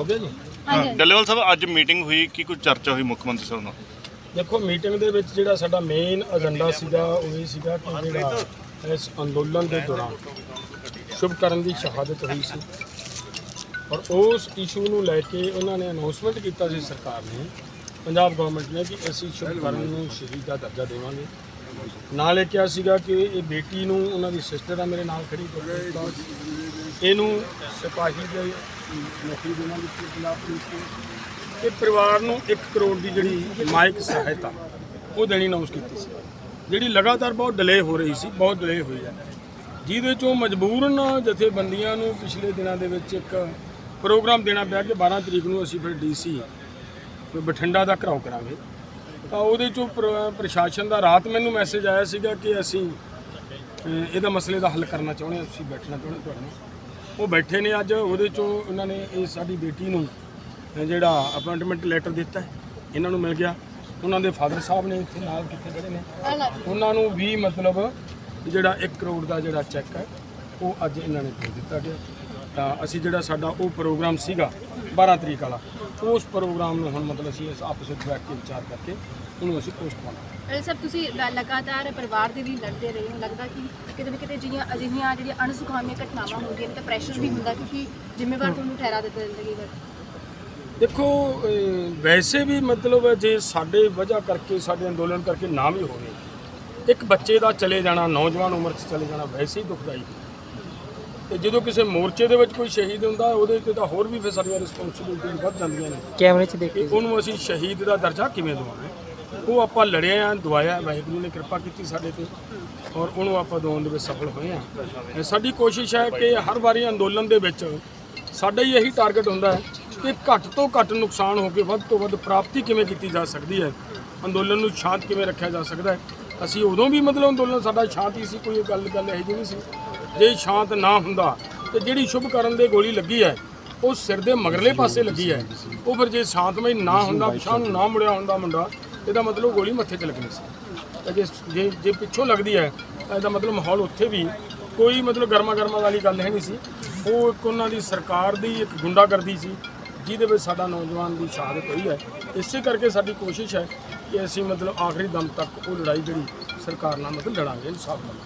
ਹੋ ਗਿਆ ਜੀ ਹਾਂਜੀ ਡੱਲੇਵਾਲ ਸਾਹਿਬ ਅੱਜ ਮੀਟਿੰਗ ਹੋਈ ਕੀ ਕੋਈ ਚਰਚਾ ਹੋਈ ਮੁੱਖ ਮੰਤਰੀ ਸਾਹਿਬ ਨਾਲ? ਦੇਖੋ ਮੀਟਿੰਗ ਦੇ ਵਿੱਚ ਜਿਹੜਾ ਸਾਡਾ ਮੇਨ ਏਜੰਡਾ ਸੀਗਾ ਉਹ ਇਹ ਸੀਗਾ ਕਿ ਜਿਹੜਾ ਇਸ ਅੰਦੋਲਨ ਦੇ ਦੌਰਾਨ ਸ਼ੁਭਕਰਨ ਦੀ ਸ਼ਹਾਦਤ ਹੋਈ ਸੀ। ਔਰ ਉਸ ਇਸ਼ੂ ਨੂੰ ਲੈ ਕੇ ਉਹਨਾਂ ਨੇ ਅਨਾਉਂਸਮੈਂਟ ਕੀਤਾ ਸੀ ਸਰਕਾਰ ਨੇ ਪੰਜਾਬ ਗਵਰਨਮੈਂਟ ਨੇ ਕਿ ਅਸੀਂ ਸ਼ੁਭਕਰਨ ਨੂੰ ਸ਼ਹੀਦ ਦਾ ਦਰਜਾ ਦੇਵਾਂਗੇ। ਨਾਲ ਇਹ ਕਿਹਾ ਸੀਗਾ ਕਿ ਇਹ ਬੇਟੀ ਨੂੰ ਉਹਨਾਂ ਦੀ ਸਿਸਟਰ ਆ ਮੇਰੇ ਨਾਲ ਖੜੀ ਗੁਰਪ੍ਰੀਤ ਕੌਰ ਇਹਨੂੰ ਸਿਪਾਹੀ ਦੇ ਨੌਕਰੀ ਦੇਵਾਂਗੇ ਪੰਜਾਬ ਪੁਲਿਸ ਦੀ ਇਹ ਪਰਿਵਾਰ ਨੂੰ 1 ਕਰੋੜ ਦੀ ਜਿਹੜੀ ਮਾਇਕ ਸਹਾਇਤਾ, ਉਹ ਦੇਣੀ ਅਨਾਉਂਸ ਕੀਤੀ ਸੀ। ਜਿਹੜੀ ਲਗਾਤਾਰ ਬਹੁਤ ਡਿਲੇ ਹੋ ਰਹੀ ਸੀ, ਬਹੁਤ ਡਿਲੇ ਹੋਈ ਹੈ। ਜਿਹਦੇ ਚੋਂ ਮਜਬੂਰਨ ਜਥੇਬੰਦੀਆਂ ਨੂੰ ਪਿਛਲੇ ਦਿਨਾਂ ਦੇ ਵਿੱਚ ਇੱਕ ਪ੍ਰੋਗਰਾਮ ਦੇਣਾ ਪਿਆ ਕਿ 12 ਤਰੀਕ ਨੂੰ ਅਸੀਂ ਫਿਰ ਡੀਸੀ ਬਠਿੰਡਾ ਦਾ ਘਰਾਓ ਕਰਾਂਗੇ। ਤਾਂ ਉਹਦੇ ਚੋਂ ਪ੍ਰ- ਪ੍ਰਸ਼ਾਸਨ ਦਾ ਰਾਤ ਮੈਨੂੰ ਮੈਸੇਜ ਆਇਆ ਸੀਗਾ ਕਿ ਅਸੀਂ ਅਹ, ਇਹਦਾ ਮਸਲੇ ਦਾ ਹੱਲ ਕਰਨਾ ਚਾਹੁੰਦੇ ਹਾਂ ਅਸੀਂ ਬੈਠਣਾ ਚਾਹੁੰਦੇ ਹੋ ਤੁਹਾਡੇ ਨਾਲ। ਉਹ ਬੈਠੇ ਨੇ ਅੱਜ ਉਹਦੇ ਚੋਂ ਉਹਨਾਂ ਨੇ ਇਹ ਸਾਡੀ ਬੇਟੀ ਨੂੰ ਅਹ, ਜਿਹੜਾ ਅਪਾਇੰਟਮੈਂਟ ਲੈਟਰ ਦਿੱਤਾ ਹੈ, ਇਹਨਾਂ ਨੂੰ ਮਿਲ ਗਿਆ। ਉਹਨਾਂ ਦੇ ਫਾਦਰ ਸਾਹਿਬ ਨੇ ਇੱਥੇ ਨਾਲ ਕਿੱਥੇ ਖੜੇ ਨੇ? ਉਹਨਾਂ ਨੂੰ ਵੀ ਮਤਲਬ ਜਿਹੜਾ 1 ਕਰੋੜ ਦਾ ਜਿਹੜਾ ਚੈੱਕ ਹੈ ਉਹ ਅੱਜ ਇਹਨਾਂ ਨੇ ਦੇ ਦਿੱਤਾ ਗਿਆ। ਤਾਂ ਅਸੀਂ ਜਿਹੜਾ ਸਾਡਾ ਉਹ ਪ੍ਰੋਗਰਾਮ ਸੀਗਾ 12 ਤਰੀਕ ਵਾਲਾ ਉਸ ਪ੍ਰੋਗਰਾਮ ਨੂੰ ਹੁਣ ਮਤਲਬ ਅਸੀਂ ਇਸ ਆਪਸ ਵਿੱਚ ਬੈਠ ਕੇ ਵਿਚਾਰ ਕਰਕੇ ਉਹਨੂੰ ਅਸੀਂ ਪੋਸਟ ਪਾਉਣਾ ਅਰੇ ਸਰ ਤੁਸੀਂ ਲ- ਲਗਾਤਾਰ ਪਰਿਵਾਰ ਦੇ ਲਈ ਲੜਦੇ ਰਹੇ ਹੋ ਲੱਗਦਾ ਕਿ ਕਿਤੇ ਨਾ ਕਿਤੇ ਜਿਹੜੀਆਂ ਅਜਿਹੀਆਂ ਜਿਹੜੀਆਂ ਅਣਸੁਖਾਵੀਆਂ ਘਟਨਾਵਾਂ ਹੁੰਦੀਆਂ ਨੇ ਤਾਂ ਪ੍ਰੈਸ਼ਰ ਵੀ ਹੁੰਦਾ ਕਿਉਂਕਿ ਜ਼ਿੰਮੇਵਾਰ ਤੁਹਾਨੂੰ ਠਹਿਰਾ ਦਿੱਤਾ ਜਾਂਦਾ ਕਈ ਵਾਰ ਦੇਖੋ ਅਹ, ਵੈਸੇ ਵੀ ਮਤਲਬ ਜੇ ਸਾਡੇ ਵਜ੍ਹਾ ਕਰਕੇ ਸਾਡੇ ਅੰਦੋਲਨ ਕਰਕੇ ਨਾ ਵੀ ਹੋਵੇ ਇੱਕ ਬੱਚੇ ਦਾ ਚਲੇ ਜਾਣਾ ਨੌਜਵਾਨ ਉਮਰ 'ਚ ਚਲੇ ਜਾਣਾ ਵੈਸੇ ਹੀ ਦੁਖਦਾਈ ਹੈ। ਤੇ ਜਦੋਂ ਕਿਸੇ ਮੋਰਚੇ ਦੇ ਵਿੱਚ ਕੋਈ ਸ਼ਹੀਦ ਹੁੰਦਾ ਉਹਦੇ ਤੇ ਤਾਂ ਹੋਰ ਵੀ ਫਿਰ ਸਾਡੀਆਂ ਰਿਸਪੌਂਸਿਬਿਲਟੀ ਵੱਧ ਜਾਂਦੀਆਂ ਨੇ। ਕੈਮਰੇ 'ਚ ਦੇਖ ਕਿ ਉਹਨੂੰ ਅਸੀਂ ਸ਼ਹੀਦ ਦਾ ਦਰਜਾ ਕਿਵੇਂ ਦਵਾਂਗੇ? ਉਹ ਆਪਾਂ ਲੜੇ ਆ ਦਵਾਇਆ ਵਾਹਿਗੁਰੂ ਨੇ ਕਿਰਪਾ ਕੀਤੀ ਸਾਡੇ ਤੇ ਔਰ ਉਹਨੂੰ ਆਪਾਂ ਦਵਾਉਣ ਦੇ ਵਿੱਚ ਸਫਲ ਹੋਏ ਆ। ਸਾਡੀ ਕੋਸ਼ਿਸ਼ ਹੈ ਕਿ ਹਰ ਵਾਰੀ ਅੰਦੋਲਨ ਦੇ ਵਿੱਚ ਸਾਡਾ ਹੀ ਇਹੀ ਟਾਰਗੇਟ ਹੁੰਦਾ ਹੈ ਕਿ ਘੱਟ ਤੋਂ ਘੱਟ ਨੁਕਸਾਨ ਹੋ ਕੇ ਵੱਧ ਤੋਂ ਵੱਧ ਪ੍ਰਾਪਤੀ ਕਿਵੇਂ ਕੀਤੀ ਜਾ ਸਕਦੀ ਹੈ ਅੰਦੋਲਨ ਨੂੰ ਸ਼ਾਂਤ ਕਿਵੇਂ ਰੱਖਿਆ ਜਾ ਸਕਦਾ ਹੈ। ਅਸੀਂ ਉਦੋਂ ਵੀ ਮਤਲਬ ਅੰਦੋਲਨ, ਸਾਡਾ ਸ਼ਾਂਤੀ ਸੀ, ਕੋਈ ਗੱਲ ਗੱਲ ਇਹੋ ਜਿਹੀ ਨਹੀਂ ਸੀ। ਜੇ ਸ਼ਾਂਤ ਨਾ ਹੁੰਦਾ, ਤੇ ਜਿਹੜੀ ਸ਼ੁਭ ਕਰਨ ਦੇ ਗੋਲੀ ਲੱਗੀ ਹੈ, ਉਹ ਸਿਰ ਦੇ ਮਗਰਲੇ ਪਾਸੇ ਲੱਗੀ ਹੈ। ਉਹ ਫਿਰ ਜੇ ਸ਼ਾਂਤਮਈ ਨਾ ਹੁੰਦਾ, ਪਿਛਾਂ ਨੂੰ ਨਾ ਮੁੜਿਆ ਹੁੰਦਾ ਮੁੰਡਾ, ਇਹਦਾ ਮਤਲਬ ਗੋਲੀ ਮੱਥੇ 'ਚ ਲੱਗਣੀ ਸੀ। ਤਾਂ ਜੇ ਜੇ ਜੇ ਪਿੱਛੋਂ ਲੱਗਦੀ ਹੈ ਇਹਦਾ ਮਤਲਬ ਮਾਹੌਲ ਉੱਥੇ ਵੀ ਕੋਈ ਮਤਲਬ ਗਰਮਾ ਗਰਮਾ ਵਾਲੀ ਗੱਲ ਹੈ ਨਹੀਂ ਸੀ। ਉਹ ਇੱਕ ਉਹਨਾਂ ਦੀ ਸਰਕਾਰ ਦੀ ਇੱਕ ਗੁੰਡਾਗਰਦੀ ਸੀ, ਜਿਹਦੇ ਵਿੱਚ ਸਾਡਾ ਨੌਜਵਾਨ ਦੀ ਸ਼ਹਾਦਤ ਹੋਈ ਹੈ। ਇਸੇ ਕਰਕੇ ਸਾਡੀ ਕੋਸ਼ਿਸ਼ ਹੈ ਕਿ ਅਸੀਂ ਮਤਲਬ ਆਖਰੀ ਦਮ ਤੱਕ ਉਹ ਲੜਾਈ ਜਿਹੜੀ ਸਰਕਾਰ ਨਾਲ ਮਤਲਬ ਲੜਾਂਗੇ ਇਨਸਾਫ ਨਾਲ